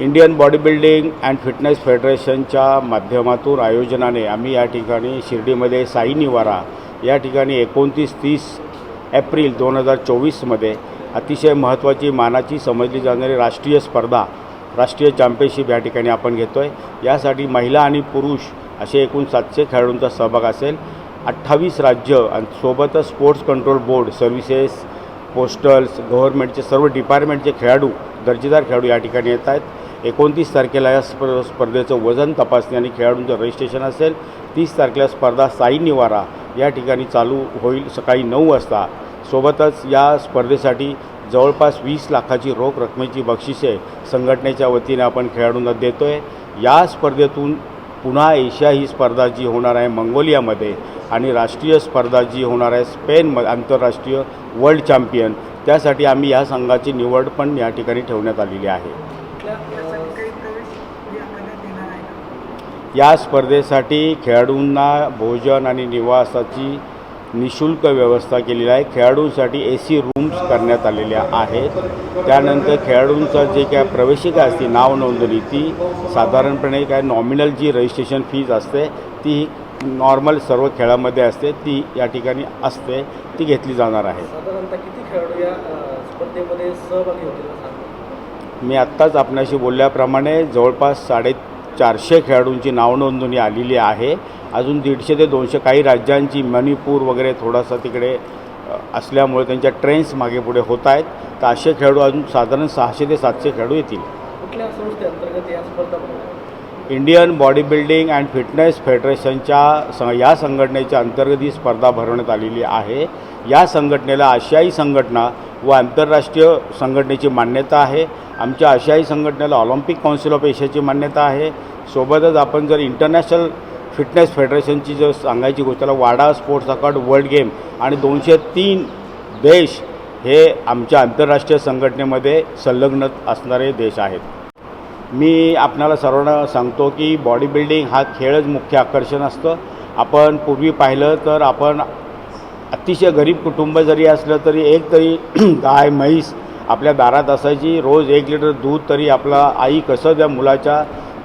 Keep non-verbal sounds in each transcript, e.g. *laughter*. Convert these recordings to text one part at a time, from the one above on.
Indian body building and fitness फेडरेशनच्या माध्यमातून आयोजनाने आम्ही या ठिकाणी शिर्डीमध्ये साई निवारा या ठिकाणी एकोणतीस तीस एप्रिल दोन हजार चोवीसमध्ये अतिशय महत्त्वाची मानाची समजली जाणारी राष्ट्रीय स्पर्धा राष्ट्रीय चॅम्पियनशिप या ठिकाणी आपण घेतो आहे यासाठी महिला आणि पुरुष असे एकूण सातशे खेळाडूंचा सहभाग असेल. अठ्ठावीस राज्य आणि सोबतच sports control board services postals गव्हर्नमेंटचे सर्व डिपार्टमेंटचे खेळाडू दर्जेदार खेळाडू या ठिकाणी येत आहेत. एकोणतीस तारखेला या स्प स्पर्धेचं वजन तपासणी आणि खेळाडूंचं रजिस्ट्रेशन असेल. तीस तारखेला स्पर्धा साई निवारा या ठिकाणी चालू होईल सकाळी नऊ वाजता. सोबतच या स्पर्धेसाठी जवळपास वीस लाखाची रोख रकमेची बक्षिसे संघटनेच्या वतीने आपण खेळाडूंना देतो आहे या स्पर्धेतून पुन्हा एशिया ही स्पर्धा जी होणार आहे मंगोलियामध्ये आणि राष्ट्रीय स्पर्धा जी होणार आहे स्पेन आंतरराष्ट्रीय वर्ल्ड चॅम्पियन त्यासाठी आम्ही या संघाची निवड पण या ठिकाणी ठेवण्यात आलेली आहे. या स्पर्धेसाठी खेळाडूंना भोजन आणि निवासाची निशुल्क व्यवस्था केलेली आहे. खेळाडूंसाठी ए सी रूम्स करण्यात आलेल्या आहेत. त्यानंतर खेळाडूंचं जे काय प्रवेशिका असते नाव नोंदणी ती साधारणपणे काय नॉमिनल जी रजिस्ट्रेशन फीज असते ती नॉर्मल सर्व खेळामध्ये असते ती या ठिकाणी असते ती घेतली जाणार आहे. साधारणतः किती खेळाडू या स्पर्धेमध्ये सहभागी होतील मी आत्ताच आपणाशी बोलल्याप्रमाणे जवळपास साडे चारशे खेळाडूंची नावनोंदणी आलेली आहे. अजून दीडशे ते दोनशे काही राज्यांची मणिपूर वगैरे थोडासा तिकडे असल्यामुळे त्यांच्या ट्रेन्स मागे पुढे होत आहेत. तर असे खेळाडू अजून साधारण सहाशे ते सातशे खेळाडू येतील? Indian body building and fitness फेडरेशनच्या स या संघटनेच्या अंतर्गत ही स्पर्धा भरवण्यात आलेली आहे. या संघटनेला आशियाई संघटना व आंतरराष्ट्रीय संघटनेची मान्यता आहे. आमच्या आशियाई संघटनेला ऑलिम्पिक काउन्सिल ऑफ एशियाची मान्यता आहे. सोबतच आपण जर इंटरनॅशनल फिटनेस फेडरेशनची जर सांगायची गोष्ट त्याला वाडा स्पोर्ट्स अकॉर्ड वर्ल्ड गेम आणि दोनशे तीन देश हे आमच्या आंतरराष्ट्रीय संघटनेमध्ये संलग्न असणारे देश आहेत. मी आपणाला सर्वांना सांगतो की बॉडी बिल्डिंग हा खेळच मुख्य आकर्षण असतं. आपण पूर्वी पाहिलं तर आपण अतिशय गरीब कुटुंब जरी असलं तरी एक तरी *clears throat* गाय म्हैस आपल्या दारात असायची. रोज एक लिटर दूध तरी आपला आई कसं त्या मुलाच्या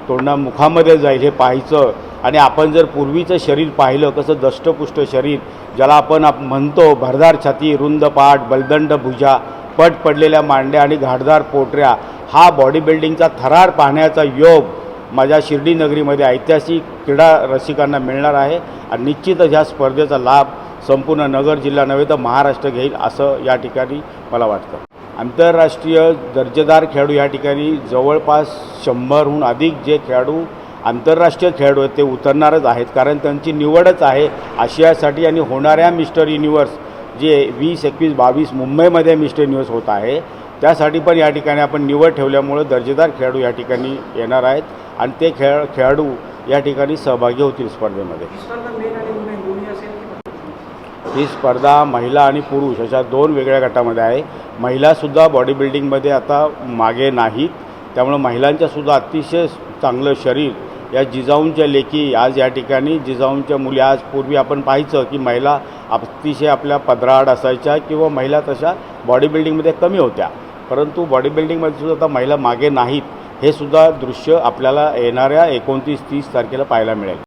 तोंडा मुखामध्ये जाईल हे पाहायचं. आणि आपण जर पूर्वीचं शरीर पाहिलं कसं दष्टपुष्ट शरीर ज्याला आपण आप म्हणतो भरदार छाती रुंद पाठ बलदंड भुजा पट पडलेल्या मांड्या आणि घाटदार पोटऱ्या हा बॉडी बिल्डिंगचा थरार पाहण्याचा योग माझ्या शिर्डी नगरीमध्ये ऐतिहासिक क्रीडा रसिकांना मिळणार आहे आणि निश्चितच ह्या स्पर्धेचा लाभ संपूर्ण नगर जिल्हा नव्हे तर महाराष्ट्र घेईल असं या ठिकाणी मला वाटतं. आंतरराष्ट्रीय दर्जेदार खेळाडू या ठिकाणी जवळपास शंभरहून अधिक जे खेळाडू आंतरराष्ट्रीय खेळाडू आहेत ते उतरणारच आहेत. कारण त्यांची निवडच आहे आशियासाठी आणि होणाऱ्या मिस्टर युनिवर्स जे वीस एकवीस बावीस मुंबईमध्ये मिस्टर युनिवर्स होत आहे त्यासाठी पण या ठिकाणी आपण निवड ठेवल्यामुळं दर्जेदार खेळाडू या ठिकाणी येणार आहेत आणि ते खेळ खेळाडू या ठिकाणी सहभागी होतील स्पर्धेमध्ये. ही स्पर्धा महिला आणि पुरुष अशा दोन वेगळ्या गटामध्ये आहे. महिलासुद्धा बॉडी बिल्डिंगमध्ये आता मागे नाहीत. त्यामुळं महिलांच्यासुद्धा अतिशय चांगलं शरीर या जिजाऊंच्या लेखी आज या ठिकाणी जिजाऊंच्या मुली आज पूर्वी आपण पाहायचं की महिला अतिशय आपल्या पदराड असायच्या किंवा महिला तशा बॉडी बिल्डिंगमध्ये कमी होत्या. परंतु बॉडी बिल्डिंगमध्ये सुद्धा आता महिला मागे नाहीत. हे सुद्धा दृश्य आपल्याला येणाऱ्या एकोणतीस तीस तारखेला पाहायला मिळेल.